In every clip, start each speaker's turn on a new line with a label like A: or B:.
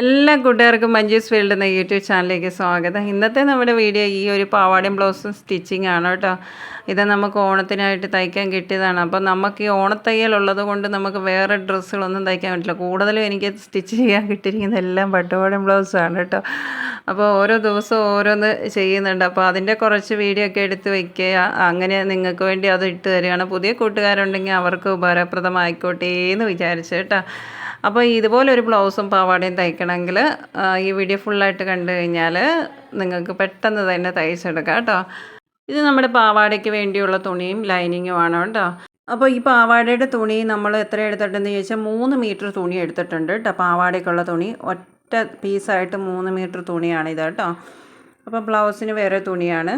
A: എല്ലാ കൂട്ടുകാർക്കും മഞ്ജൂസ് ഫീൽഡ് എന്ന യൂട്യൂബ് ചാനലിലേക്ക് സ്വാഗതം. ഇന്നത്തെ നമ്മുടെ വീഡിയോ ഈ ഒരു പാവാടയും ബ്ലൗസും സ്റ്റിച്ചിങ് ആണ് കേട്ടോ. ഇത് നമുക്ക് ഓണത്തിനായിട്ട് തയ്ക്കാൻ കിട്ടിയതാണ്. അപ്പോൾ നമുക്ക് ഈ ഓണത്തയ്യൽ ഉള്ളത് കൊണ്ട് നമുക്ക് വേറെ ഡ്രസ്സുകളൊന്നും തയ്ക്കാൻ പറ്റില്ല. കൂടുതലും എനിക്ക് സ്റ്റിച്ച് ചെയ്യാൻ കിട്ടിയിരിക്കുന്ന എല്ലാം പട്ടുപാടും ബ്ലൗസാണ് കേട്ടോ. അപ്പോൾ ഓരോ ദിവസവും ഓരോന്ന് ചെയ്യുന്നുണ്ട്. അപ്പോൾ അതിന്റെ കുറച്ച് വീഡിയോ ഒക്കെ എടുത്ത് വയ്ക്കുക അങ്ങനെ നിങ്ങൾക്ക് വേണ്ടി അത് ഇട്ട് തരികയാണ്. പുതിയ കൂട്ടുകാരുണ്ടെങ്കിൽ അവർക്ക് ഉപകാരപ്രദമായിക്കോട്ടെ എന്ന് വിചാരിച്ചു കേട്ടോ. അപ്പോൾ ഇതുപോലെ ഒരു ബ്ലൗസും പാവാടയും തയ്ക്കണമെങ്കിൽ ഈ വീഡിയോ ഫുള്ളായിട്ട് കണ്ടു കഴിഞ്ഞാൽ നിങ്ങൾക്ക് പെട്ടെന്ന് തന്നെ തയ്ച്ചെടുക്കാം കേട്ടോ. ഇത് നമ്മുടെ പാവാടയ്ക്ക് വേണ്ടിയുള്ള തുണിയും ലൈനിങ്ങുമാണ് കേട്ടോ. അപ്പോൾ ഈ പാവാടയുടെ തുണി നമ്മൾ എത്ര എടുത്തിട്ടുണ്ടെന്ന് ചോദിച്ചാൽ മൂന്ന് മീറ്റർ തുണി എടുത്തിട്ടുണ്ട് കേട്ടോ. പാവാടയ്ക്കുള്ള തുണി ഒറ്റ പീസായിട്ട് മൂന്ന് മീറ്റർ തുണിയാണ് ഇത് കേട്ടോ. അപ്പോൾ ബ്ലൗസിന് വേറെ തുണിയാണ്.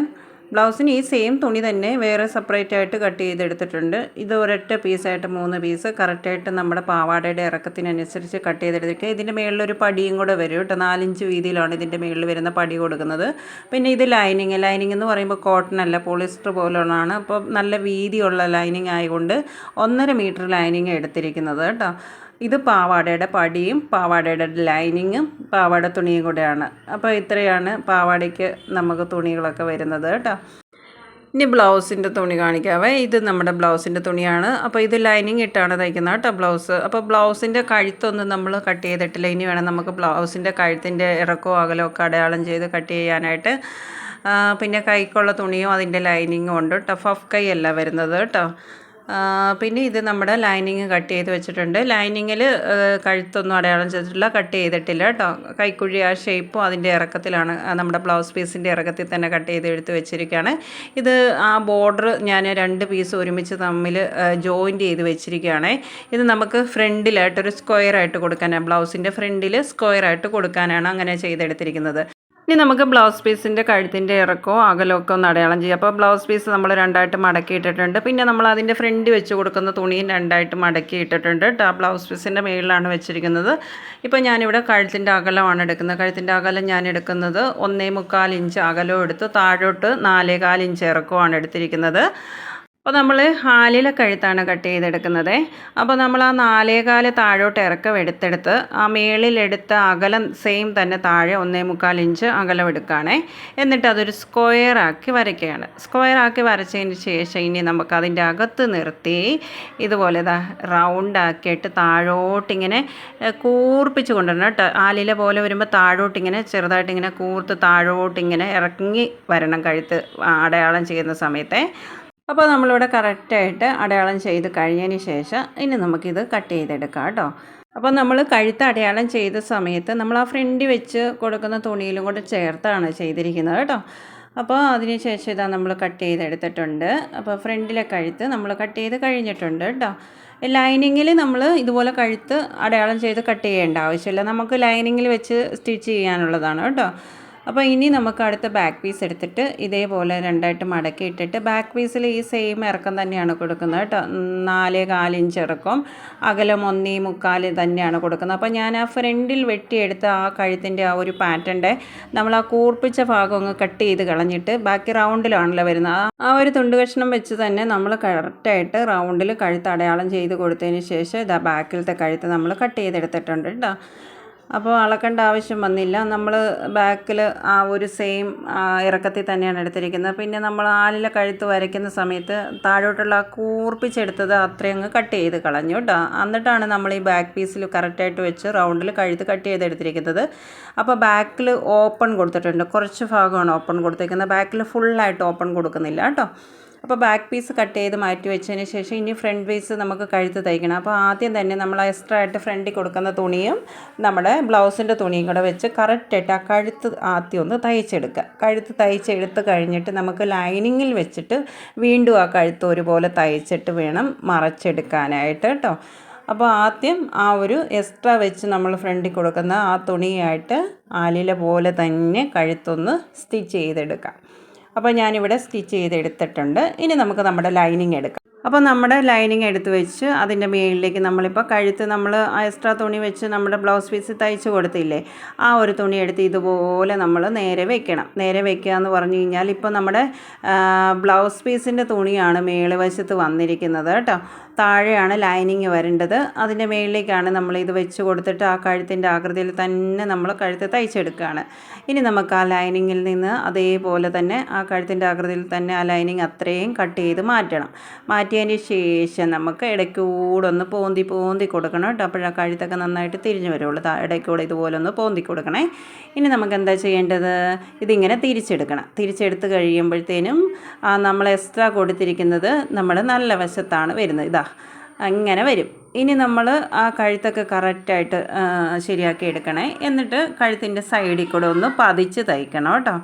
A: ബ്ലൗസിന് ഈ സെയിം തുണി തന്നെ വേറെ സെപ്പറേറ്റ് ആയിട്ട് കട്ട് ചെയ്തെടുത്തിട്ടുണ്ട്. ഇത് ഒരൊറ്റ പീസായിട്ട് മൂന്ന് പീസ് കറക്റ്റായിട്ട് നമ്മുടെ പാവാടയുടെ ഇറക്കത്തിനനുസരിച്ച് കട്ട് ചെയ്തെടുത്തിട്ട് ഇതിന്റെ മേളിലൊരു പടിയും കൂടെ വരും കേട്ടോ. നാലിഞ്ച് വീതിയിലാണ് ഇതിന്റെ മുകളിൽ വരുന്ന പടി കൊടുക്കുന്നത്. പിന്നെ ഇത് ലൈനിങ് ലൈനിങ് എന്ന് പറയുമ്പോൾ കോട്ടൺ അല്ല പോളിസ്റ്റർ പോലുള്ളതാണ് അപ്പോൾ നല്ല വീതിയുള്ള ലൈനിങ് ആയതുകൊണ്ട് ഒന്നര മീറ്റർ ലൈനിങ് എടുത്തിരിക്കുന്നത് കേട്ടോ. ഇത് പാവാടയുടെ പടിയും പാവാടയുടെ ലൈനിങ്ങും പാവാട തുണിയും കൂടെയാണ്. അപ്പോൾ ഇത്രയാണ് പാവാടയ്ക്ക് നമുക്ക് തുണികളൊക്കെ വരുന്നത് കേട്ടോ. ഇനി ബ്ലൗസിന്റെ തുണി കാണിക്കാവേ. ഇത് നമ്മുടെ ബ്ലൗസിന്റെ തുണിയാണ്. അപ്പോൾ ഇത് ലൈനിങ് ഇട്ടാണ് തയ്ക്കുന്നത് കേട്ടോ ബ്ലൗസ്. അപ്പോൾ ബ്ലൗസിന്റെ കഴുത്തൊന്നും നമ്മൾ കട്ട് ചെയ്തിട്ടില്ല. ഇനി വേണം നമുക്ക് ബ്ലൗസിന്റെ കഴുത്തിന്റെ ഇറക്കവും അകലോ ഒക്കെ അടയാളം ചെയ്ത് കട്ട് ചെയ്യാനായിട്ട്. പിന്നെ കൈക്കുള്ള തുണിയും അതിന്റെ ലൈനിങ്ങും ഉണ്ട് കേട്ടോ. ഫഫ് കൈ അല്ല വരുന്നത് കേട്ടോ. പിന്നെ ഇത് നമ്മുടെ ലൈനിങ് കട്ട് ചെയ്ത് വെച്ചിട്ടുണ്ട്. ലൈനിങ്ങിൽ കഴുത്തൊന്നും അടയാളം ചെയ്തിട്ടില്ല. കട്ട് ചെയ്തിട്ടില്ല കേട്ടോ കൈക്കുഴി ആ ഷേപ്പും അതിന്റെ ഇറക്കത്തിലാണ്. നമ്മുടെ ബ്ലൗസ് പീസിന്റെ ഇറക്കത്തിൽ തന്നെ കട്ട് ചെയ്ത് എടുത്ത് വെച്ചിരിക്കുകയാണ് ഇത് ആ ബോർഡർ ഞാൻ രണ്ട് പീസ് ഒരുമിച്ച് തമ്മിൽ ജോയിന്റ് ചെയ്ത് വെച്ചിരിക്കുകയാണ് ഇത് നമുക്ക് ഫ്രണ്ടിലായിട്ടൊരു സ്ക്വയർ ആയിട്ട് കൊടുക്കാനാണ് ബ്ലൗസിന്റെ ഫ്രണ്ടിൽ സ്ക്വയർ ആയിട്ട് കൊടുക്കാനാണ് അങ്ങനെ ചെയ്തെടുത്തിരിക്കുന്നത്. ഇനി നമുക്ക് ബ്ലൗസ് പീസിന്റെ കഴുത്തിന്റെ ഇറക്കോ അകലമോ ഒക്കെ ഒന്ന് അടയാളം ചെയ്യാം. അപ്പോൾ ബ്ലൗസ് പീസ് നമ്മൾ രണ്ടായിട്ട് മടക്കി ഇട്ടിട്ടുണ്ട്. പിന്നെ നമ്മൾ അതിന്റെ ഫ്രണ്ട് വെച്ച് കൊടുക്കുന്ന തുണിയും രണ്ടായിട്ട് മടക്കി ഇട്ടിട്ടുണ്ട്. കേട്ടോ ബ്ലൗസ് പീസിന്റെ മേളിലാണ് വെച്ചിരിക്കുന്നത്. ഇപ്പോൾ ഞാനിവിടെ കഴുത്തിന്റെ അകലമാണ് എടുക്കുന്നത്. കഴുത്തിന്റെ അകലം ഞാൻ എടുക്കുന്നത് ഒന്നേ മുക്കാൽ ഇഞ്ച് അകലവും എടുത്ത് താഴോട്ട് നാലേകാൽ ഇഞ്ച് ഇറക്കവുമാണ് എടുത്തിരിക്കുന്നത്. അപ്പോൾ നമ്മൾ ഹാലിലെ കഴുത്താണ് കട്ട് ചെയ്തെടുക്കുന്നത്. അപ്പോൾ നമ്മൾ ആ നാലേകാൽ താഴോട്ട് ഇറക്കം എടുത്തെടുത്ത് ആ മേളിലെടുത്ത അകലം സെയിം തന്നെ താഴെ ഒന്നേ മുക്കാൽ ഇഞ്ച് അകലം എടുക്കുകയാണേ. എന്നിട്ട് അതൊരു സ്ക്വയർ ആക്കി വരയ്ക്കുകയാണ്. സ്ക്വയർ ആക്കി വരച്ചതിന് ശേഷം ഇനി നമുക്ക് അതിന്റെ അകത്ത് നിർത്തി ഇതുപോലെ ഇതാ റൗണ്ട് ആക്കിയിട്ട് കൂർപ്പിച്ച് കൊണ്ടുവരണം കേട്ടോ. ആലില പോലെ വരുമ്പോൾ താഴോട്ടിങ്ങനെ ചെറുതായിട്ടിങ്ങനെ കൂർത്ത് താഴോട്ടിങ്ങനെ ഇറങ്ങി വരണം കഴുത്ത് അടയാളം ചെയ്യുന്ന സമയത്തെ. അപ്പോൾ നമ്മളിവിടെ കറക്റ്റായിട്ട് അടയാളം ചെയ്ത് കഴിഞ്ഞതിന് ശേഷം ഇനി നമുക്കിത് കട്ട് ചെയ്തെടുക്കാം കേട്ടോ. അപ്പോൾ നമ്മൾ കഴുത്ത് അടയാളം ചെയ്ത സമയത്ത് നമ്മൾ ആ ഫ്രണ്ട് വെച്ച് കൊടുക്കുന്ന തുണിയിലും കൂടെ ചേർത്താണ് ചെയ്തിരിക്കുന്നത് കേട്ടോ. അപ്പോൾ അതിന് ശേഷം ഇതാ നമ്മൾ കട്ട് ചെയ്തെടുത്തിട്ടുണ്ട്. അപ്പോൾ ഫ്രണ്ടിലെ കഴുത്ത് നമ്മൾ കട്ട് ചെയ്ത് കഴിഞ്ഞിട്ടുണ്ട് കേട്ടോ. ലൈനിങ്ങിൽ നമ്മൾ ഇതുപോലെ കഴുത്ത് അടയാളം ചെയ്ത് കട്ട് ചെയ്യേണ്ട ആവശ്യമില്ല. നമുക്ക് ലൈനിങ്ങിൽ വെച്ച് സ്റ്റിച്ച് ചെയ്യാനുള്ളതാണ് കേട്ടോ. അപ്പോൾ ഇനി നമുക്ക് അടുത്ത ബാക്ക് പീസ് എടുത്തിട്ട് ഇതേപോലെ രണ്ടായിട്ട് മടക്കി ഇട്ടിട്ട് ബാക്ക് പീസിൽ ഈ സെയിം ഇറക്കം തന്നെയാണ് കൊടുക്കുന്നത് കേട്ടോ. നാല് കാലിഞ്ച് ഇറക്കം അകലം ഒന്നേ മുക്കാൽ തന്നെയാണ് കൊടുക്കുന്നത്. അപ്പോൾ ഞാൻ ആ ഫ്രണ്ടിൽ വെട്ടിയെടുത്ത ആ കഴുത്തിന്റെ ആ ഒരു പാറ്റേന്റെ നമ്മൾ ആ കൂർപ്പിച്ച ഭാഗം അങ്ങ് കട്ട് ചെയ്ത് കളഞ്ഞിട്ട് ബാക്കി റൗണ്ടിലാണല്ലോ വരുന്നത്. ആ- ഒരു തുണ്ട് കഷ്ണം വെച്ച് തന്നെ നമ്മൾ കറക്റ്റായിട്ട് റൗണ്ടിൽ കഴുത്ത് അടയാളം ചെയ്ത് കൊടുത്തതിന് ശേഷം ഇതാ ബാക്കിലത്തെ കഴുത്ത് നമ്മൾ കട്ട് ചെയ്തെടുത്തിട്ടുണ്ട് കേട്ടോ. അപ്പോൾ അളക്കേണ്ട ആവശ്യം വന്നില്ല. നമ്മൾ ബാക്കിൽ ആ ഒരു സെയിം ഇറക്കത്തിൽ തന്നെയാണ് എടുത്തിരിക്കുന്നത്. പിന്നെ നമ്മൾ ആലിലെ കഴുത്ത് വരയ്ക്കുന്ന സമയത്ത് താഴോട്ടുള്ള ആ കൂർപ്പിച്ചെടുത്തത് അത്രയും അങ്ങ് കട്ട് ചെയ്ത് കളഞ്ഞു കേട്ടോ എന്നിട്ടാണ് നമ്മൾ ഈ ബാക്ക് പീസിൽ കറക്റ്റായിട്ട് വെച്ച് റൗണ്ടിൽ കഴുത്ത് കട്ട് ചെയ്ത് എടുത്തിരിക്കുന്നത്. അപ്പോൾ ബാക്കിൽ ഓപ്പൺ കൊടുത്തിട്ടുണ്ട്. കുറച്ച് ഭാഗമാണ് ഓപ്പൺ കൊടുത്തിരിക്കുന്നത് ബാക്കിൽ ഫുള്ളായിട്ട് ഓപ്പൺ കൊടുക്കുന്നില്ല കേട്ടോ അപ്പോൾ ബാക്ക് പീസ് കട്ട് ചെയ്ത് മാറ്റി വെച്ചതിന് ശേഷം ഇനി ഫ്രണ്ട് പീസ് നമുക്ക് കഴുത്ത് തയ്ക്കണം. അപ്പോൾ ആദ്യം തന്നെ നമ്മൾ എക്സ്ട്രാ ആയിട്ട് ഫ്രണ്ടിൽ കൊടുക്കുന്ന തുണിയും നമ്മുടെ ബ്ലൗസിന്റെ തുണിയും കൂടെ വെച്ച് കറക്റ്റായിട്ട് ആ കഴുത്ത് ആദ്യം ഒന്ന് തയ്ച്ചെടുക്കുക. കഴുത്ത് തയ്ച്ചെടുത്ത് കഴിഞ്ഞിട്ട് നമുക്ക് ലൈനിങ്ങിൽ വെച്ചിട്ട് വീണ്ടും ആ കഴുത്ത് ഒരുപോലെ തയ്ച്ചിട്ട് വേണം മറച്ചെടുക്കാനായിട്ട് കേട്ടോ. അപ്പോൾ ആദ്യം ആ ഒരു എക്സ്ട്രാ വെച്ച് നമ്മൾ ഫ്രണ്ടിൽ കൊടുക്കുന്ന ആ തുണിയായിട്ട് ആലില പോലെ തന്നെ കഴുത്തൊന്ന് സ്റ്റിച്ച് ചെയ്തെടുക്കാം. അപ്പോൾ ഞാനിവിടെ സ്റ്റിച്ച് ചെയ്തെടുത്തിട്ടുണ്ട്. ഇനി നമുക്ക് നമ്മുടെ ലൈനിങ് എടുക്കാം. അപ്പോൾ നമ്മുടെ ലൈനിങ് എടുത്ത് വെച്ച് അതിന്റെ മുകളിലേക്ക് നമ്മളിപ്പോൾ കഴുത്ത് നമ്മൾ എക്സ്ട്രാ തുണി വെച്ച് നമ്മുടെ ബ്ലൗസ് പീസ് തയ്ച്ച് കൊടുത്തില്ലേ ആ ഒരു തുണി എടുത്ത് ഇതുപോലെ നമ്മൾ നേരെ വെക്കണം. നേരെ വെക്കുക എന്ന് പറഞ്ഞു കഴിഞ്ഞാൽ ഇപ്പോൾ നമ്മുടെ ബ്ലൗസ് പീസിന്റെ തുണിയാണ് മേളി വശത്ത് വന്നിരിക്കുന്നത് കേട്ടോ. താഴെയാണ് ലൈനിങ് വരേണ്ടത്. അതിന്റെ മുകളിലേക്കാണ് നമ്മൾ ഇത് വെച്ച് കൊടുത്തിട്ട് ആ കഴുത്തിന്റെ ആകൃതിയിൽ തന്നെ നമ്മൾ കഴുത്ത് തയ്ച്ചെടുക്കുകയാണ്. ഇനി നമുക്ക് ആ ലൈനിങ്ങിൽ നിന്ന് അതേപോലെ തന്നെ ആ കഴുത്തിന്റെ ആകൃതിയിൽ തന്നെ ആ ലൈനിങ് അത്രയും കട്ട് ചെയ്ത് മാറ്റണം. മാറ്റിയതിന് ശേഷം നമുക്ക് ഇടയ്ക്കൂടെ ഒന്ന് പോന്തി പോന്തി കൊടുക്കണം കേട്ടോ. അപ്പോഴാ കഴുത്തൊക്കെ നന്നായിട്ട് തിരിഞ്ഞു വരുള്ളൂ. ഇടയ്ക്കൂടെ ഇതുപോലെ ഒന്ന് പോന്തി കൊടുക്കണേ. ഇനി നമുക്ക് എന്താ ചെയ്യേണ്ടത്? ഇതിങ്ങനെ തിരിച്ചെടുക്കണം. തിരിച്ചെടുത്ത് കഴിയുമ്പോഴത്തേനും നമ്മൾ എക്സ്ട്രാ കൊടുത്തിരിക്കുന്നത് നമ്മൾ നല്ല വശത്താണ് വരുന്നത്. ഇതാ അങ്ങനെ വരും. ഇനി നമ്മൾ ആ കഴുത്തൊക്കെ കറക്റ്റായിട്ട് ശരിയാക്കി എടുക്കണേ. എന്നിട്ട് കഴുത്തിന്റെ സൈഡിൽ കൂടെ ഒന്ന് പതിച്ച് തയ്ക്കണം കേട്ടോ.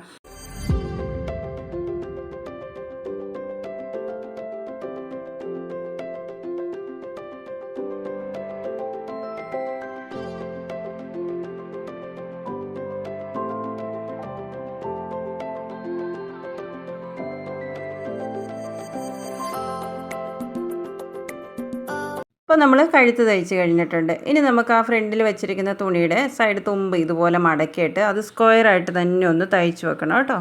A: ഇപ്പോൾ നമ്മൾ കഴുത്ത് തയ്ച്ച് കഴിഞ്ഞിട്ടുണ്ട്. ഇനി നമുക്ക് ആ ഫ്രണ്ടിൽ വെച്ചിരിക്കുന്ന തുണിയുടെ സൈഡ് തുമ്പ് ഇതുപോലെ മടക്കിയിട്ട് അത് സ്ക്വയറായിട്ട് തന്നെ ഒന്ന് തയ്ച്ച് വെക്കണം കേട്ടോ.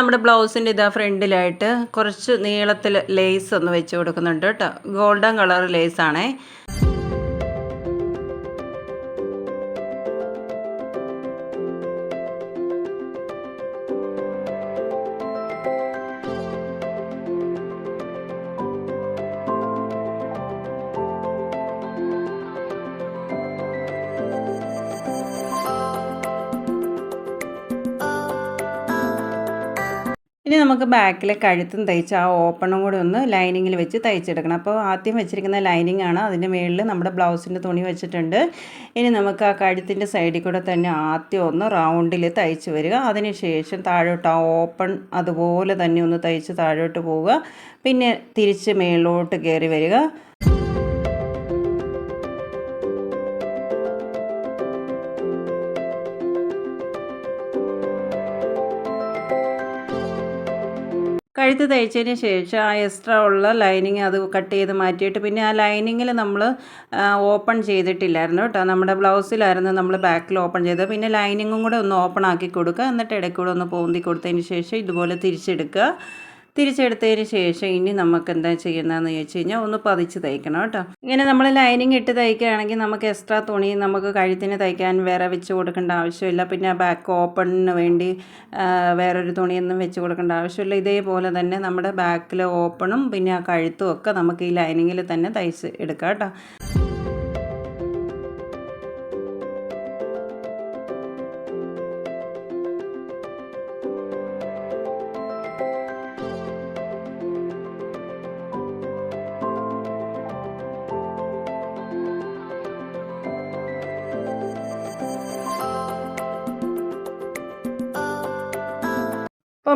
A: നമ്മുടെ ബ്ലൗസിന്റെ ഇതാ ഫ്രണ്ടിലായിട്ട് കുറച്ച് നീളത്തിൽ ലേസ് ഒന്ന് വെച്ച് കൊടുക്കുന്നുണ്ട് കേട്ടോ. ഗോൾഡൻ കളർ ലേസ് ഇനി നമുക്ക് ബാക്കിലെ കഴുത്തും തയ്ച്ച് ആ ഓപ്പണും കൂടി ഒന്ന് ലൈനിങ്ങിൽ വെച്ച് തയ്ച്ചെടുക്കണം. അപ്പോൾ ആദ്യം വെച്ചിരിക്കുന്ന ലൈനിങ് ആണ്. അതിന്റെ മുകളിൽ നമ്മുടെ ബ്ലൗസിന്റെ തുണി വെച്ചിട്ടുണ്ട്. ഇനി നമുക്ക് ആ കഴുത്തിന്റെ സൈഡിൽ കൂടെ തന്നെ ആദ്യം ഒന്ന് റൗണ്ടിൽ തയ്ച്ച് വരിക. അതിനുശേഷം താഴോട്ട് ആ ഓപ്പൺ അതുപോലെ തന്നെ ഒന്ന് തയ്ച്ച് താഴോട്ട് പോവുക. പിന്നെ തിരിച്ച് മേളിലോട്ട് കയറി വരിക. കഴുത്ത് തയ്ച്ചതിന് ശേഷം ആ എക്സ്ട്രാ ഉള്ള ലൈനിങ് അത് കട്ട് ചെയ്ത് മാറ്റിയിട്ട് പിന്നെ ആ ലൈനിങ്ങിൽ നമ്മൾ ഓപ്പൺ ചെയ്തിട്ടില്ലായിരുന്നു കേട്ടോ. നമ്മുടെ ബ്ലൗസിലായിരുന്നു നമ്മൾ ബാക്കിൽ ഓപ്പൺ ചെയ്തത്. പിന്നെ ലൈനിങ്ങും കൂടെ ഒന്ന് ഓപ്പൺ ആക്കി കൊടുക്കുക. എന്നിട്ട് ഇടയ്ക്കൂടെ ഒന്ന് പോന്തി കൊടുത്തതിന് ശേഷം ഇതുപോലെ തിരിച്ചെടുക്കുക. തിരിച്ചെടുത്തതിന് ശേഷം ഇനി നമുക്ക് എന്താ ചെയ്യുന്നതെന്ന് ചോദിച്ചു കഴിഞ്ഞാൽ ഒന്ന് പതിച്ച് തയ്ക്കണം കേട്ടോ. ഇങ്ങനെ നമ്മൾ ലൈനിങ് ഇട്ട് തയ്ക്കുകയാണെങ്കിൽ നമുക്ക് എക്സ്ട്രാ തുണി നമുക്ക് കഴുത്തിന് തയ്ക്കാൻ വേറെ വെച്ച് കൊടുക്കേണ്ട ആവശ്യമില്ല. പിന്നെ ബാക്ക് ഓപ്പണിന് വേണ്ടി വേറൊരു തുണിയൊന്നും വെച്ച് കൊടുക്കേണ്ട ആവശ്യമില്ല. ഇതേപോലെ തന്നെ നമ്മുടെ ബാക്കിൽ ഓപ്പണും പിന്നെ ആ കഴുത്തും ഒക്കെ നമുക്ക് ഈ ലൈനിങ്ങിൽ തന്നെ തയ്ച്ച് എടുക്കാം കേട്ടോ.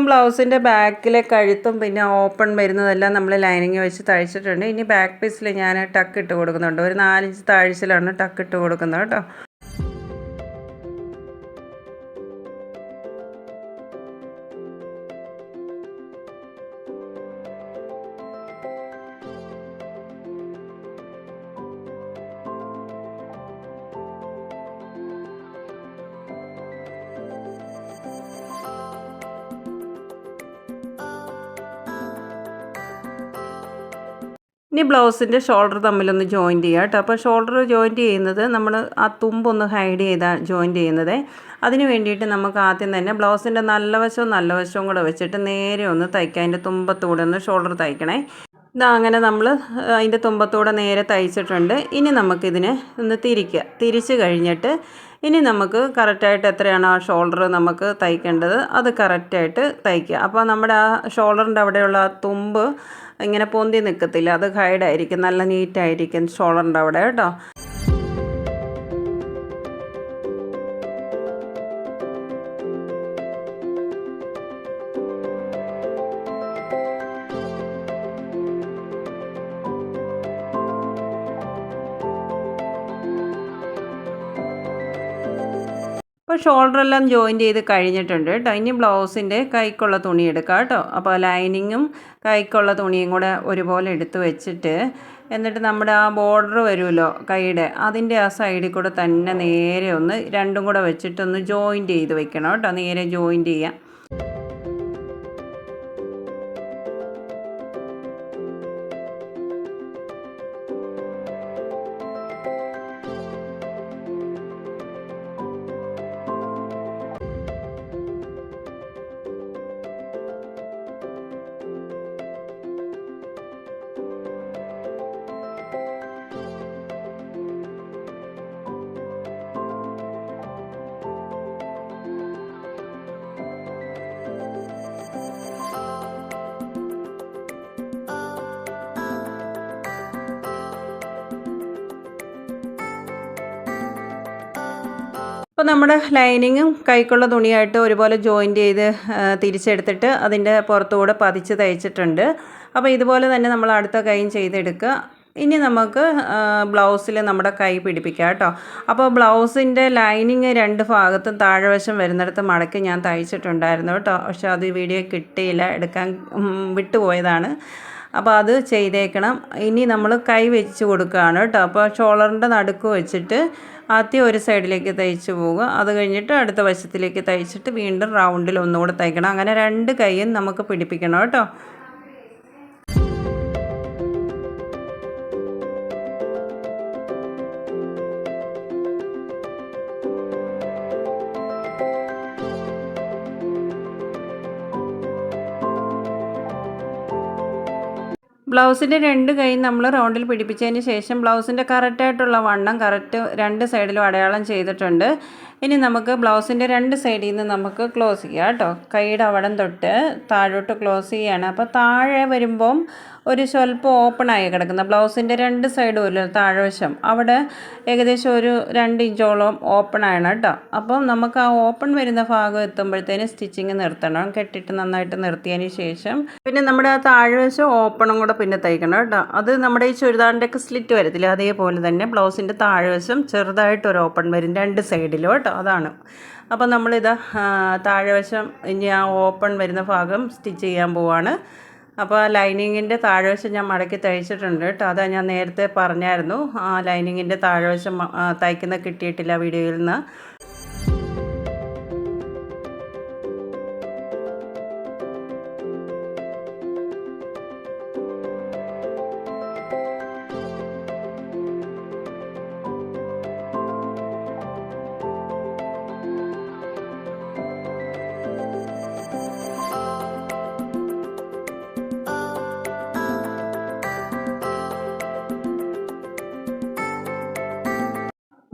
A: ബ്ലൗസിന്റെ ബാക്കിലെ കഴുത്തും പിന്നെ ഓപ്പൺ വരുന്നതെല്ലാം നമ്മൾ ലൈനിങ് വെച്ച് തയ്ച്ചിട്ടുണ്ട്. ഇനി ബാക്ക് പീസിൽ ഞാൻ ടക്ക് ഇട്ട് കൊടുക്കുന്നുണ്ട്. ഒരു നാലഞ്ച് താഴ്ചയിലാണ് ടക്ക് ഇട്ട് കൊടുക്കുന്നത് കേട്ടോ. ഇനി ബ്ലൗസിന്റെ ഷോൾഡർ തമ്മിലൊന്ന് ജോയിന്റ് ചെയ്യുക കേട്ടോ. അപ്പോൾ ഷോൾഡർ ജോയിന്റ് ചെയ്യുന്നത് നമ്മൾ ആ തുമ്പൊന്ന് ഹൈഡ് ചെയ്താൽ ജോയിന്റ് ചെയ്യുന്നത്. അതിന് വേണ്ടിയിട്ട് നമുക്ക് ആദ്യം തന്നെ ബ്ലൗസിന്റെ നല്ല വശവും നല്ല വശവും കൂടെ വെച്ചിട്ട് നേരെ ഒന്ന് തയ്ക്കുക അതിന്റെ തുമ്പത്തൂടെ ഒന്ന് ഷോൾഡർ തയ്ക്കണേ. ഇതാ അങ്ങനെ നമ്മൾ അതിന്റെ തുമ്പത്തൂടെ നേരെ തയ്ച്ചിട്ടുണ്ട്. ഇനി നമുക്കിതിനെ ഒന്ന് തിരിക്കുക. തിരിച്ച് കഴിഞ്ഞിട്ട് ഇനി നമുക്ക് കറക്റ്റായിട്ട് എത്രയാണ് ആ ഷോൾഡർ നമുക്ക് തയ്ക്കേണ്ടത്? അത് കറക്റ്റായിട്ട് തയ്ക്കുക. അപ്പോൾ നമ്മുടെ ആ ഷോൾഡറിന്റെ അവിടെയുള്ള തുമ്പ് ഇങ്ങനെ പൊന്തി നിൽക്കത്തില്ല അത് ഹൈഡായിരിക്കും നല്ല നീറ്റായിരിക്കും ഷോൾഡറിന്റെ അവിടെ കേട്ടോ. അപ്പോൾ ഷോൾഡറെല്ലാം ജോയിന്റ് ചെയ്ത് കഴിഞ്ഞിട്ടുണ്ട് കേട്ടോ. ഇനി ബ്ലൗസിന്റെ കൈക്കുള്ള തുണി എടുക്കാം കേട്ടോ. അപ്പോൾ ലൈനിങ്ങും കൈക്കുള്ള തുണിയും കൂടെ ഒരുപോലെ എടുത്ത് വെച്ചിട്ട് എന്നിട്ട് നമ്മുടെ ആ ബോർഡർ വരുമല്ലോ കൈയുടെ. അതിന്റെ ആ സൈഡിൽ കൂടെ തന്നെ നേരെ ഒന്ന് രണ്ടും കൂടെ വെച്ചിട്ടൊന്ന് ജോയിന്റ് ചെയ്ത് വെക്കണം കേട്ടോ. നേരെ ജോയിന്റ് ചെയ്യാം. അപ്പോൾ നമ്മുടെ ലൈനിങ്ങും കൈക്കുള്ള തുണിയായിട്ട് ഒരുപോലെ ജോയിന്റ് ചെയ്ത് തിരിച്ചെടുത്തിട്ട് അതിന്റെ പുറത്തുകൂടെ പതിച്ച് തയ്ച്ചിട്ടുണ്ട്. അപ്പോൾ ഇതുപോലെ തന്നെ നമ്മൾ അടുത്ത കൈയും ചെയ്തെടുക്കുക. ഇനി നമുക്ക് ബ്ലൗസിൽ നമ്മുടെ കൈ പിടിപ്പിക്കാം കേട്ടോ. അപ്പോൾ ബ്ലൗസിന്റെ ലൈനിങ് രണ്ട് ഭാഗത്തും താഴെവശം വരുന്നിടത്ത് മടക്കി ഞാൻ തയ്ച്ചിട്ടുണ്ടായിരുന്നു കേട്ടോ. പക്ഷെ അത് വീഡിയോ കിട്ടിയില്ല എടുക്കാൻ വിട്ടുപോയതാണ്. അപ്പോൾ അത് ചെയ്തേക്കണം. ഇനി നമ്മൾ കൈ വെച്ച് കൊടുക്കുകയാണ് കേട്ടോ. അപ്പോൾ ഷോളറിന്റെ നടുക്ക് വെച്ചിട്ട് ആദ്യം ഒരു സൈഡിലേക്ക് തയ്ച്ച് പോവുക. അത് കഴിഞ്ഞിട്ട് അടുത്ത വശത്തിലേക്ക് തയ്ച്ചിട്ട് വീണ്ടും റൗണ്ടിൽ ഒന്നുകൂടെ തയ്ക്കണം. അങ്ങനെ രണ്ട് കൈയും നമുക്ക് പിടിപ്പിക്കണം കേട്ടോ. ബ്ലൗസിന്റെ രണ്ട് കൈ നമ്മൾ റൗണ്ടിൽ പിടിപ്പിച്ചതിന് ശേഷം ബ്ലൗസിന്റെ കറക്റ്റായിട്ടുള്ള വണ്ണം കറക്റ്റ് രണ്ട് സൈഡിലും അടയാളം ചെയ്തിട്ടുണ്ട്. ഇനി നമുക്ക് ബ്ലൗസിന്റെ രണ്ട് സൈഡിൽ നിന്ന് നമുക്ക് ക്ലോസ് ചെയ്യാം കേട്ടോ. കൈയുടെ അവിടം തൊട്ട് താഴോട്ട് ക്ലോസ് ചെയ്യാണ്. അപ്പോൾ താഴെ വരുമ്പം ഒരു സ്വല്പം ഓപ്പണായി കിടക്കുന്ന. ബ്ലൗസിന്റെ രണ്ട് സൈഡും ഇല്ല? താഴ്വശം. അവിടെ ഏകദേശം ഒരു രണ്ട് ഇഞ്ചോളം ഓപ്പണാണ് കേട്ടോ. അപ്പം നമുക്ക് ആ ഓപ്പൺ വരുന്ന ഭാഗം എത്തുമ്പോഴത്തേന് സ്റ്റിച്ചിങ് നിർത്തണം. കെട്ടിട്ട് നന്നായിട്ട് നിർത്തിയതിന് ശേഷം പിന്നെ നമ്മുടെ ആ താഴ്വശം ഓപ്പണും കൂടെ പിന്നെ തയ്ക്കണം കേട്ടോ. അത് നമ്മുടെ ഈ ചുരിദാറിന്റെയൊക്കെ സ്ലിറ്റ് വരത്തില്ല? അതേപോലെ തന്നെ ബ്ലൗസിന്റെ ചെറുതായിട്ട് ഒരു ഓപ്പൺ വരും രണ്ട് സൈഡിലും കേട്ടോ. അതാണ്. അപ്പോൾ നമ്മളിത് താഴെവശം ഇനി ആ ഓപ്പൺ വരുന്ന ഭാഗം സ്റ്റിച്ച് ചെയ്യാൻ പോവാണ്. അപ്പോൾ ആ ലൈനിങ്ങിന്റെ താഴെവശം ഞാൻ മടക്കി തയ്ച്ചിട്ടുണ്ട് കേട്ടോ. അതാ ഞാൻ നേരത്തെ പറഞ്ഞായിരുന്നു ആ ലൈനിങ്ങിന്റെ താഴെവശം തയ്ക്കുന്ന കിട്ടിയിട്ടില്ല വീഡിയോയിൽ നിന്ന്.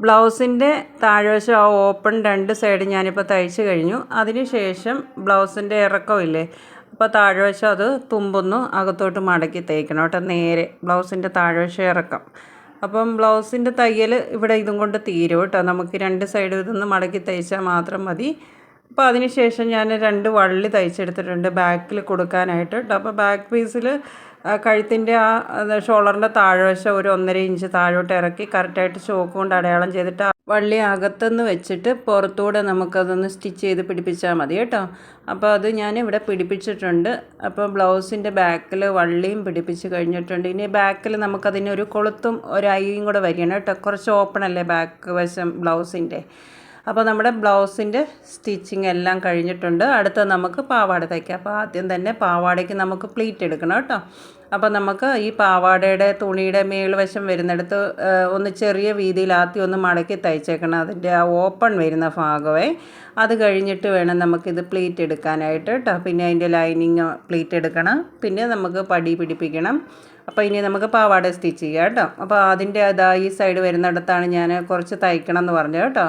A: ബ്ലൗസിന്റെ താഴ്വശം ആ ഓപ്പൺ രണ്ട് സൈഡ് ഞാനിപ്പോൾ തയ്ച്ച് കഴിഞ്ഞു. അതിന് ശേഷം ബ്ലൗസിന്റെ ഇറക്കമില്ലേ? അപ്പോൾ താഴ്വശം അത് തുമ്പുന്നു അകത്തോട്ട് മടക്കി തയ്ക്കണം കേട്ടോ നേരെ ബ്ലൗസിന്റെ താഴ്വശം ഇറക്കം. അപ്പം ബ്ലൗസിന്റെ തയ്യൽ ഇവിടെ ഇതും കൊണ്ട് തീരും കേട്ടോ. നമുക്ക് രണ്ട് സൈഡ് ഇതൊന്ന് മടക്കി തയ്ച്ചാൽ മാത്രം മതി. അപ്പോൾ അതിന് ശേഷം ഞാൻ രണ്ട് വള്ളി തയ്ച്ചെടുത്തിട്ടുണ്ട് ബാക്കിൽ കൊടുക്കാനായിട്ട് കേട്ടോ. അപ്പോൾ ബാക്ക് പീസിൽ കഴുത്തിന്റെ ആ ഷോളറിന്റെ താഴ്വശം ഒരു ഒന്നര ഇഞ്ച് താഴോട്ട് ഇറക്കി കറക്റ്റായിട്ട് ചോക്ക് കൊണ്ട് അടയാളം ചെയ്തിട്ട് വള്ളി അകത്തുനിന്ന് വെച്ചിട്ട് പുറത്തൂടെ നമുക്കതൊന്ന് സ്റ്റിച്ച് ചെയ്ത് പിടിപ്പിച്ചാൽ മതി കേട്ടോ. അപ്പോൾ അത് ഞാൻ ഇവിടെ പിടിപ്പിച്ചിട്ടുണ്ട്. അപ്പോൾ ബ്ലൗസിന്റെ ബാക്കിൽ വള്ളിയും പിടിപ്പിച്ച് കഴിഞ്ഞിട്ടുണ്ട്. ഇനി ബാക്കിൽ നമുക്കതിനൊരു കൊളുത്തും ഒരു ഐയും കൂടെ വരികയാണ് കേട്ടോ. കുറച്ച് ഓപ്പൺ അല്ലേ ബാക്ക് വശം ബ്ലൗസിന്റെ അപ്പോൾ നമ്മുടെ ബ്ലൗസിന്റെ സ്റ്റിച്ചിങ് എല്ലാം കഴിഞ്ഞിട്ടുണ്ട്. അടുത്ത നമുക്ക് പാവാട തയ്ക്കാം. അപ്പോൾ ആദ്യം തന്നെ പാവാടയ്ക്ക് നമുക്ക് പ്ലീറ്റ് എടുക്കണം കേട്ടോ. അപ്പോൾ നമുക്ക് ഈ പാവാടയുടെ തുണിയുടെ മേൽവശം വരുന്നിടത്ത് ഒന്ന് ചെറിയ വീതിയിൽ ആദ്യം ഒന്ന് മടക്കി തയ്ച്ചേക്കണം. അതിന്റെ ആ ഓപ്പൺ വരുന്ന ഭാഗമേ. അത് കഴിഞ്ഞിട്ട് വേണം നമുക്കിത് പ്ലീറ്റ് എടുക്കാനായിട്ട് കേട്ടോ. പിന്നെ അതിന്റെ ലൈനിങ് പ്ലീറ്റ് എടുക്കണം. പിന്നെ നമുക്ക് പടി പിടിപ്പിക്കണം. അപ്പോൾ ഇനി നമുക്ക് പാവാട സ്റ്റിച്ച് ചെയ്യാം കേട്ടോ. അപ്പോൾ അതിന്റെ അതാ ഈ സൈഡ് വരുന്നിടത്താണ് ഞാൻ കുറച്ച് തയ്ക്കണം എന്ന് പറഞ്ഞത് കേട്ടോ.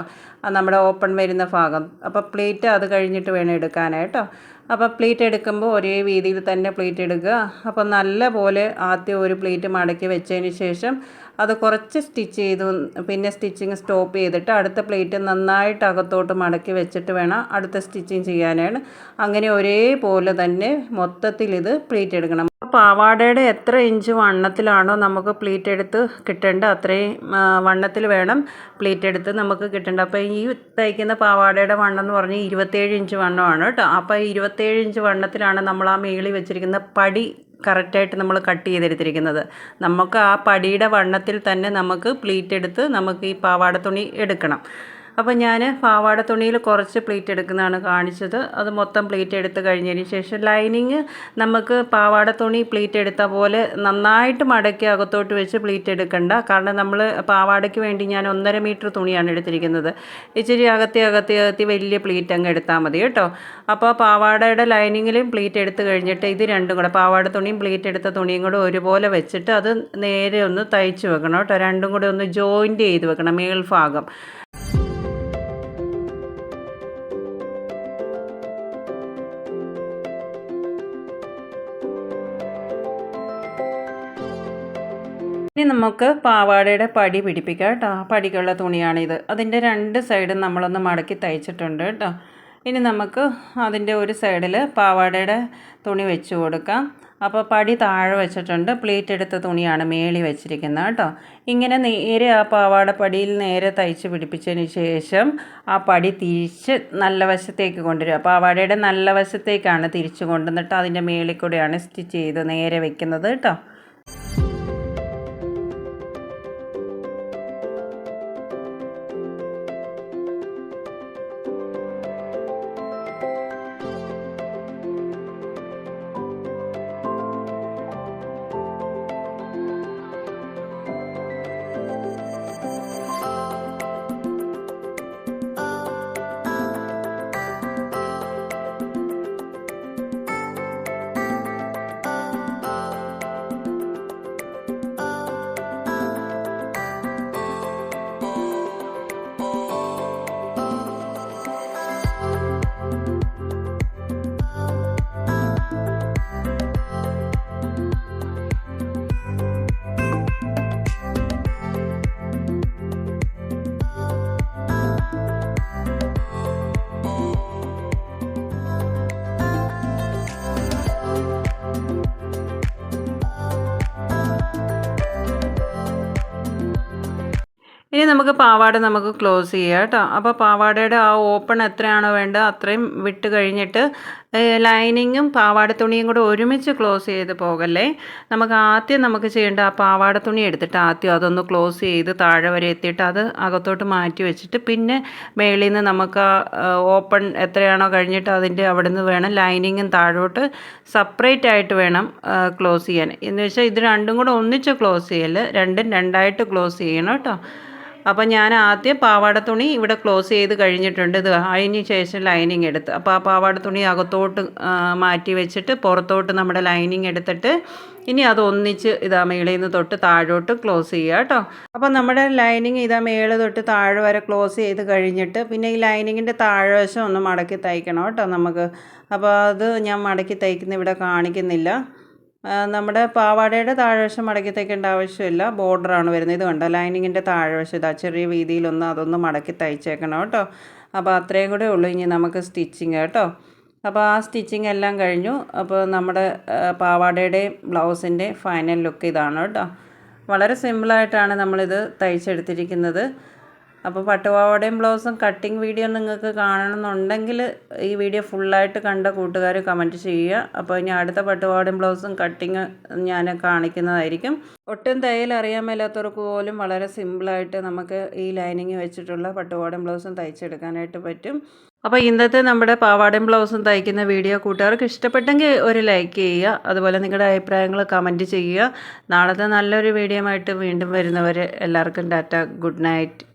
A: നമ്മുടെ ഓപ്പൺ വരുന്ന ഭാഗം. അപ്പോൾ പ്ലേറ്റ് അത് കഴിഞ്ഞിട്ട് വേണം എടുക്കാനായിട്ടോ അപ്പോൾ പ്ലേറ്റ് എടുക്കുമ്പോൾ ഒരേ വീതിയിൽ തന്നെ പ്ലേറ്റ് എടുക്കുക. അപ്പോൾ നല്ല പോലെ ആദ്യം ഒരു പ്ലേറ്റ് മടക്കി വെച്ചതിന് ശേഷം അത് കുറച്ച് സ്റ്റിച്ച് ചെയ്തു പിന്നെ സ്റ്റിച്ചിങ് സ്റ്റോപ്പ് ചെയ്തിട്ട് അടുത്ത പ്ലേറ്റ് നന്നായിട്ട് അകത്തോട്ട് മടക്കി വെച്ചിട്ട് വേണം അടുത്ത സ്റ്റിച്ചിങ് ചെയ്യാനാണ്. അങ്ങനെ ഒരേപോലെ തന്നെ മൊത്തത്തിൽ ഇത് പ്ലേറ്റ് എടുക്കണം. പാവാടയുടെ എത്ര ഇഞ്ച് വണ്ണത്തിലാണോ നമുക്ക് പ്ലീറ്റ് എടുത്ത് കിട്ടേണ്ട അത്രയും വണ്ണത്തിൽ വേണം പ്ലീറ്റ് എടുത്ത് നമുക്ക് കിട്ടേണ്ട അപ്പോൾ ഈ തയ്ക്കുന്ന പാവാടയുടെ വണ്ണം എന്ന് പറഞ്ഞാൽ ഇരുപത്തേഴ് ഇഞ്ച് വണ്ണമാണ് കേട്ടോ. അപ്പോൾ ഇരുപത്തേഴ് ഇഞ്ച് വണ്ണത്തിലാണ് നമ്മൾ ആ മേളി വെച്ചിരിക്കുന്ന പടി കറക്റ്റായിട്ട് നമ്മൾ കട്ട് ചെയ്തെടുത്തിരിക്കുന്നത്. നമുക്ക് ആ പടിയുടെ വണ്ണത്തിൽ തന്നെ നമുക്ക് പ്ലീറ്റ് എടുത്ത് നമുക്ക് ഈ പാവാട തുണി എടുക്കണം. അപ്പോൾ ഞാൻ പാവാട തുണിയിൽ കുറച്ച് പ്ലീറ്റ് എടുക്കുന്നതാണ് കാണിച്ചത്. അത് മൊത്തം പ്ലീറ്റ് എടുത്ത് കഴിഞ്ഞതിന് ശേഷം ലൈനിങ് നമുക്ക് പാവാട തുണി പ്ലീറ്റ് എടുത്ത പോലെ നന്നായിട്ട് മടക്കി അകത്തോട്ട് വെച്ച് പ്ലീറ്റ് എടുക്കണ്ട. കാരണം നമ്മൾ പാവാടയ്ക്ക് വേണ്ടി ഞാൻ ഒന്നര മീറ്റർ തുണിയാണ് എടുത്തിരിക്കുന്നത്. ഇച്ചിരി അകത്തി അകത്തി അകത്തി വലിയ പ്ലീറ്റ് അങ്ങ് എടുത്താൽ മതി കേട്ടോ. അപ്പോൾ പാവാടയുടെ ലൈനിങ്ങിലും പ്ലീറ്റ് എടുത്ത് കഴിഞ്ഞിട്ട് ഇത് രണ്ടും കൂടെ പാവാട തുണിയും പ്ലീറ്റ് എടുത്ത തുണിയും കൂടെ ഒരുപോലെ വെച്ചിട്ട് അത് നേരെ ഒന്ന് തയ്ച്ച് വെക്കണം കേട്ടോ. രണ്ടും കൂടെ ഒന്ന് ജോയിന്റ് ചെയ്ത് വെക്കണം മേൽഭാഗം. ഇനി നമുക്ക് പാവാടയുടെ പടി പിടിപ്പിക്കാം കേട്ടോ. പടിക്കുള്ള തുണിയാണിത്. അതിന്റെ രണ്ട് സൈഡും നമ്മളൊന്ന് മടക്കി തയ്ച്ചിട്ടുണ്ട് കേട്ടോ. ഇനി നമുക്ക് അതിന്റെ ഒരു സൈഡിൽ പാവാടയുടെ തുണി വെച്ച് കൊടുക്കാം. അപ്പോൾ പടി താഴെ വെച്ചിട്ടുണ്ട്. പ്ലീറ്റ് എടുത്ത തുണിയാണ് മേളി വെച്ചിരിക്കുന്നത് കേട്ടോ. ഇങ്ങനെ നേരെ ആ പാവാട പടിയിൽ നേരെ തയ്ച്ച് പിടിപ്പിച്ചതിന് ശേഷം ആ പടി തിരിച്ച് നല്ല വശത്തേക്ക് കൊണ്ടുവരിക. പാവാടയുടെ നല്ല വശത്തേക്കാണ് തിരിച്ച് കൊണ്ടുവന്നിട്ട് അതിന്റെ മേളിൽ കൂടെയാണ് സ്റ്റിച്ച് ചെയ്ത് നേരെ വെക്കുന്നത് കേട്ടോ. ഇനി നമുക്ക് പാവാട നമുക്ക് ക്ലോസ് ചെയ്യാം കേട്ടോ. അപ്പോൾ പാവാടയുടെ ആ ഓപ്പൺ എത്രയാണോ വേണ്ടത് അത്രയും വിട്ട് കഴിഞ്ഞിട്ട് ലൈനിങ്ങും പാവാട തുണിയും കൂടെ ഒരുമിച്ച് ക്ലോസ് ചെയ്ത് പോകല്ലേ? നമുക്ക് ആദ്യം നമുക്ക് ചെയ്യേണ്ട ആ പാവാട തുണി എടുത്തിട്ട് ആദ്യം അതൊന്ന് ക്ലോസ് ചെയ്ത് താഴെ വരെ എത്തിയിട്ട് അത് അകത്തോട്ട് മാറ്റി വെച്ചിട്ട് പിന്നെ മേളിൽ നിന്ന് നമുക്ക് ഓപ്പൺ എത്രയാണോ കഴിഞ്ഞിട്ട് അതിന്റെ അവിടെ നിന്ന് വേണം ലൈനിങ്ങും താഴോട്ട് സെപ്പറേറ്റ് ആയിട്ട് വേണം ക്ലോസ് ചെയ്യാൻ. എന്ന് വെച്ചാൽ ഇത് രണ്ടും കൂടെ ഒന്നിച്ച് ക്ലോസ് ചെയ്യൽ രണ്ടും രണ്ടായിട്ട് ക്ലോസ് ചെയ്യണം കേട്ടോ. അപ്പോൾ ഞാൻ ആദ്യം പാവാട തുണി ഇവിടെ ക്ലോസ് ചെയ്ത് കഴിഞ്ഞിട്ടുണ്ട്. ഇത് അതിന് ശേഷം ലൈനിങ് എടുത്ത്. അപ്പോൾ ആ പാവാട തുണി അകത്തോട്ട് മാറ്റി വെച്ചിട്ട് പുറത്തോട്ട് നമ്മുടെ ലൈനിങ് എടുത്തിട്ട് ഇനി അത് ഒന്നിച്ച് ഇതാ മേളിൽ നിന്ന് തൊട്ട് താഴോട്ട് ക്ലോസ് ചെയ്യുക കേട്ടോ അപ്പോൾ നമ്മുടെ ലൈനിങ് ഇതാ മേൾ തൊട്ട് താഴെ വരെ ക്ലോസ് ചെയ്ത് കഴിഞ്ഞിട്ട് പിന്നെ ഈ ലൈനിങ്ങിന്റെ താഴ്വശം ഒന്ന് മടക്കി തയ്ക്കണം കേട്ടോ നമുക്ക്. അപ്പോൾ അത് ഞാൻ മടക്കി തയ്ക്കുന്ന ഇവിടെ കാണിക്കുന്നില്ല. നമ്മുടെ പാവാടയുടെ താഴ്വശം മടക്കി തയ്ക്കേണ്ട ആവശ്യമില്ല ബോർഡറാണ് വരുന്നത്. ഇത് കണ്ടോ? ലൈനിങ്ങിന്റെ താഴ്വശം. ഇതാ ചെറിയ വീതിയിലൊന്ന് അതൊന്ന് മടക്കി തയ്ച്ചേക്കണം കേട്ടോ. അപ്പോൾ അത്രയും കൂടെ ഉള്ളൂ. ഇനി നമുക്ക് സ്റ്റിച്ചിങ് കേട്ടോ. അപ്പോൾ ആ സ്റ്റിച്ചിങ് എല്ലാം കഴിഞ്ഞു. അപ്പോൾ നമ്മുടെ പാവാടയുടെയും ബ്ലൗസിന്റെ ഫൈനൽ ലുക്ക് ഇതാണ് കേട്ടോ. വളരെ സിമ്പിളായിട്ടാണ് നമ്മളിത് തയ്ച്ചെടുത്തിരിക്കുന്നത്. അപ്പോൾ പട്ടുപാവാടയും ബ്ലൗസും കട്ടിങ് വീഡിയോ നിങ്ങൾക്ക് കാണണമെന്നുണ്ടെങ്കിൽ ഈ വീഡിയോ ഫുള്ളായിട്ട് കണ്ട കൂട്ടുകാർ കമന്റ് ചെയ്യുക. അപ്പോൾ ഇനി അടുത്ത പട്ടുപാവാടയും ബ്ലൗസും കട്ടിങ് ഞാൻ കാണിക്കുന്നതായിരിക്കും. ഒട്ടും തയ്യൽ അറിയാൻ മേലാത്തവർക്ക് പോലും വളരെ സിമ്പിളായിട്ട് നമുക്ക് ഈ ലൈനിങ് വെച്ചിട്ടുള്ള പട്ടുപാവാടയും ബ്ലൗസും തയ്ച്ചെടുക്കാനായിട്ട് പറ്റും. അപ്പോൾ ഇന്നത്തെ നമ്മുടെ പാവാടയും ബ്ലൗസും തയ്ക്കുന്ന വീഡിയോ കൂട്ടുകാർക്ക് ഇഷ്ടപ്പെട്ടെങ്കിൽ ഒരു ലൈക്ക് ചെയ്യുക. അതുപോലെ നിങ്ങളുടെ അഭിപ്രായങ്ങൾ കമന്റ് ചെയ്യുക. നാളത്തെ നല്ലൊരു വീഡിയോ ആയിട്ട് വീണ്ടും വരുന്നവരെ എല്ലാവർക്കും ടാറ്റ. Good night.